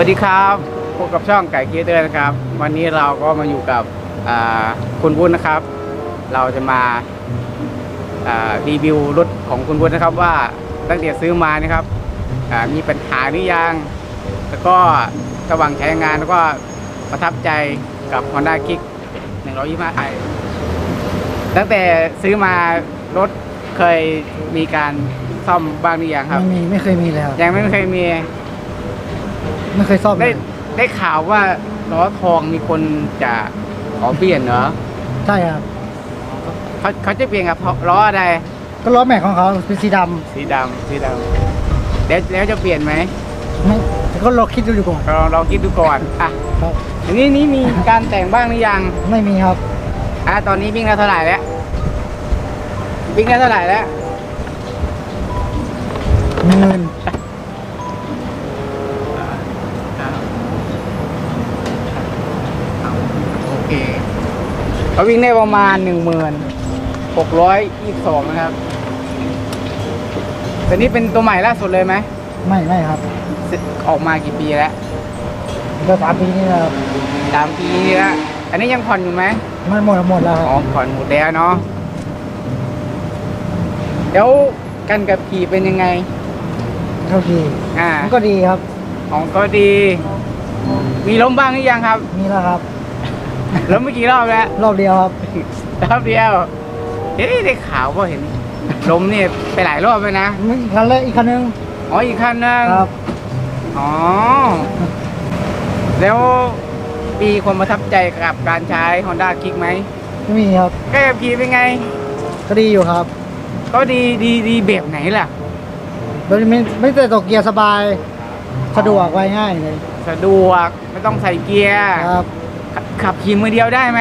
วัสดีครับพบกับช่องไก่เกียร์เตอร์นะครับ วันนี้เราก็มาอยู่กับอ่าคุณวุฒินะครับ เราจะมาอ่ารีวิวรถของคุณวุฒินะครับว่าตั้งแต่ซื้อมานะครับอ่ามีปัญหาหรือยังแล้วก็ระหว่างใช้งานแล้วก็ประทับใจกับ Honda Kick 125 i ตั้งแต่ซื้อมารถเคยมีการซ่อมบ้างหรือยังครับไม่มีไม่เคยมีเลยครับยังไม่เคยมี ไม่เคยซ่อมเลได้ยได้ข่าวว่าล้อทองมีคนจะขอเปลี่ยนเหรอใช่ครับเขาเขาจะเปลี่ยนกับล้ออะไรก็ล้อแม็กของเขาเป็นสีดสีดำสีดำแล้วแล้วจะเปลี่ยนไหมำไม่แต่ก็ลองคิดดูดีกว่าลองลองคิดดูก่อนอะครับ ทีนี้นี้มีการแต่งบ้างหรือยังไม่มีครับอะตอนนี้วิ่งได้เท่าไหร่แล้ววิ่งได้เท่าไหร่แล้วมีเงิน โอเคเขา วิ่งได้ประมาณหนึ่งหมื่นหกร้อยยี่สิบสองนะครับแต่นี้เป็นตัวใหม่ล่าสุดเลยไหมไม่ไม่ครับออกมากี่ปีแล้วเดือนสามปีนี่นะครับสามปีแล้วอันนี้ยังผ่อนอยู่ไหมมันหมดหมดแล้วคอ๋อรับผ่อนหมดแล้วเนาะแล้วกันกับขี่เป็นยังไงเท่าทีอ่ามันก็ดีครับของก็ดี มีล้มบ้างหรือยังครับ มีแล้วครับ ล้มไม่กี่รอบแล้วรอบเดียวครับรอบเดียวเอ๊ะได้ข่าวว่าเห็นล้มเนี่ยไปหลายรอบเลยนะมีอีกคันเลยอีกคันนึงอ๋ออีกคันนึงครับอ๋อแล้วมีความประทับใจกับการใช้ Honda Kick ไหมไม่มีครับใกล้กับขี่เป็นไง ก็ดีอยู่ครับ ก็ดีดีดีแบบไหนล่ะโดยไม่ไม่แต่ตกเกียร์สบาย สะดวกไวง่ายเลย สะดวกไม่ต้องใส่เกียร์ครับ ขับขับขี่มือเดียวได้ไหม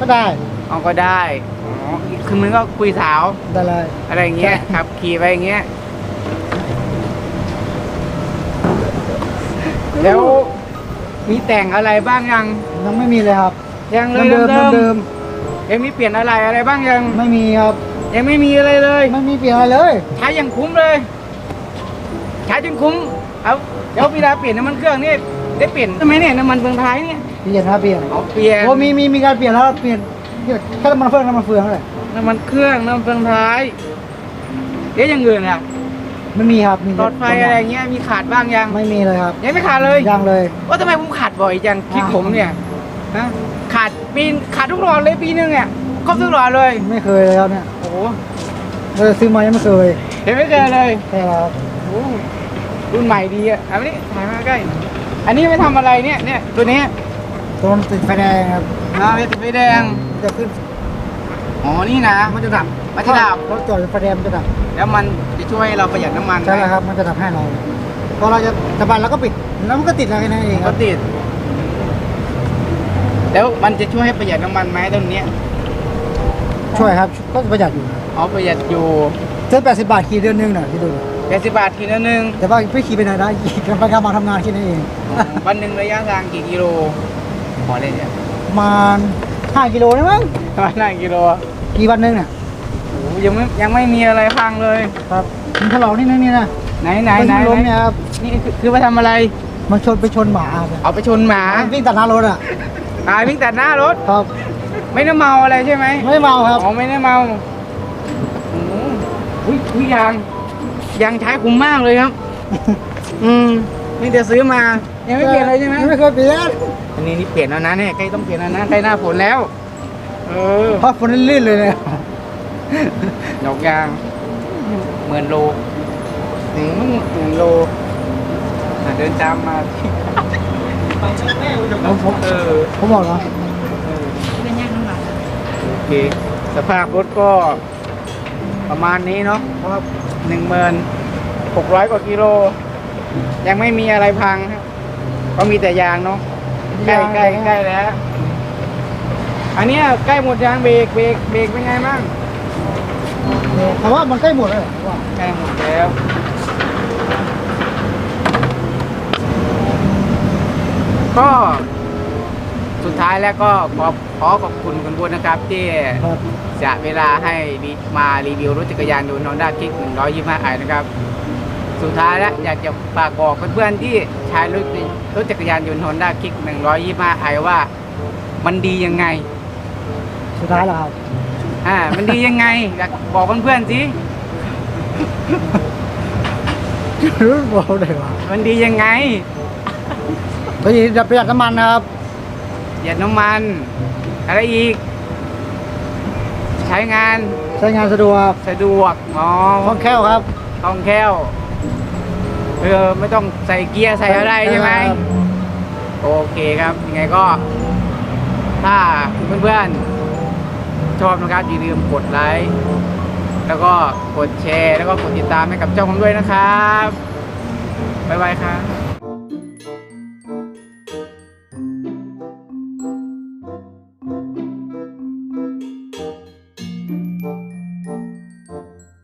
ก็ได้อ๋อก็ได้อ๋ออีกคือมือก็คุยสาวได้เลย อะไรอย่างเงี้ยใช่ขับขี่ไปอย่างเงี้ย แล้วมีแต่งอะไรบ้างยัง ยังไม่มีเลยครับยังเลยเดิมเดิมเดิมๆยังมีเปลี่ยนอะไรอะไรบ้างยังๆไม่มีครับ ยังไม่มีอะไรเลย ไม่มีเปลี่ยนอะไรเลยใช้ยังคุ้มเลยใช้จนคุ้มเอาเดี๋ยวเวลาเปลี่ยนน้ำมันเครื่องนี่ ได้เปลี่ยนใช่ไหมเนี่ยน้ำมันเฟืองท้ายเนี่ยเปลี่ยนครับเปลี่ยนเอาเปลี่ยนโอ้มีมีมีการเปลี่ยนแล้วเปลี่ยนเปลี่ยนแค่น้ำมันเฟืองน้ำมันเฟืองเท่าไหร่น้ำมันเครื่องน้ำมันเฟืองท้ายเดี๋ยวอยังอื่นอะไม่มีครับมีหลอดไฟอะไรเงี้ยมีขาดบ้างยังไม่มีเลยครับยังไม่ขาดเลยยังเลยว่าทำไมผมขาดบ่อยจังคิดผมเนี่ยฮะขาดปีนขาดทุกหลอดเลยปีนึงเนี่ยครบทุกหลอดเลยไม่เคยเลยครับเนี่ยโอ้โหเออซื้อมายังไม่เคยเห็นไม่เจอเลยใช่ครับโอ้โหรุ่นใหม่ดีอะเอามานี่ถ่ายมาใกล้ อันนี้ไม่ทำอะไรเนี่ยเนี่ยตัวนี้ตรงติดไฟแดงครับนะไม่ติดไฟแดง มันจะขึ้นอ๋อ นี่นะ มันจะดับ มันจะดับ รถจอดไฟแดงมันจะดับ แล้วมันจะช่วยให้เราประหยัดน้ำมันใช่แล้วครับ มันจะดับให้เราพอเราจะสะบัดเราก็ปิด แล้วมันก็ติดอะไรนั่นเองคก็รับติด แล้วมันจะช่วยให้ประหยัดน้ำมันไหมตรงเนี้ยช่วยครับ ก็ประหยัดอยู่ อ๋อประหยัดอยู่ เส้นแปดสิบบาทขี่เดือนนึงน่ะที่ดู แปดสิบบาททีละหนึ่งแต่ว่าไม่ขี่ไปไหนนะขี่กันไปกันมาทำงานแค่นั้นเองวันหนึ่งระยะทางกี่กิโลพอเลยเนี่ยประมาณห้ากิโลได้มั้งวันหนึ่งกิโลกี่วันหนึงเนี่ยโอ้โหยังไม่ยังไม่มีอะไรพังเลยครับมันถลอกนิดนึงนี่นะไหนไหนมันไหนล้มเนี่ยครับนี่คือคือไปทำอะไรมันชนไปชนหมาครับเอาไปชนหมามันวิ่งตัดหน้ารถอะอ่าวิ่งตัดหน้ารถครับ ไม่ได้เมาอะไรใช่ไหมไม่เมาครับอ๋อไม่ได้เมาโอ้โหอุ้ยอุ้ยยาง ยางใช้คุ้มมากเลยครับ อืมนี่จะซื้อมายังไม่เปลี่ยนเลยใช่ไหมไม่เคยเปลี่ยนอันนี้นี่เปลี่ยนแล้วนะเนี่ยใกล้ต้องเปลี่ยนแล้วนะใกล้หน้าฝนแล้ว เออเพราะฝนลื่นๆเลยเนี่ยดอกยางหมื่นโลถึงหมื่นโลอะเดินตามมาผมผมเออผมบอกเนาะโอเค สภาพรถก็ประมาณนี้เนาะเพราะว่า หนึ่งหมื่นหกร้อยกว่ากิโล ยังไม่มีอะไรพังครับก็มีแต่ยางเนาะใกล้ใกล้ใกล้แล้ว อันเนี้ยใกล้หมดยางเบรกเบรกเบรกเป็นไงบ้างแต่ว่ามันใกล้หมดแล้วว่าใกล้หมดแล้วก็ สุดท้ายแล้วก็ขอขอขอบคุณคุณบุญนะครับ ที่ครับจะเวลาให้รีมารีวิวรถจักรยานยนต์ Honda Kick 125i นะครับ สุดท้ายแล้วอยากจะฝากบอกเพื่อนๆที่ใช้รถรถจักรยานยนต์ Honda Kick 125 i ว่ามันดียังไง สุดท้ายแล้วครับอ่ามันดียังไงอยากบอกเพื่อนๆสิรู้บอกเลยว่ามันดียังไงก็ดีจะประหยัดน้ำมันนะครับประ หยัดน้ำมัน อะไรอีก ใช้งานใช้งานสะดวกสะดวกอ๋อคล่องแคล่วครับคล่องแคล่วเออไม่ต้องใส่เกียร์ใส่อะไรใช่ไหมครับโอเคครับยังไงก็ ถ้าเพื่อนๆชอบนะครับอย่าลืมกดไลค์แล้วก็กดแชร์ แล้วก็กดติดตามให้กับช่องผมด้วยนะครับบ๊ายบายครับ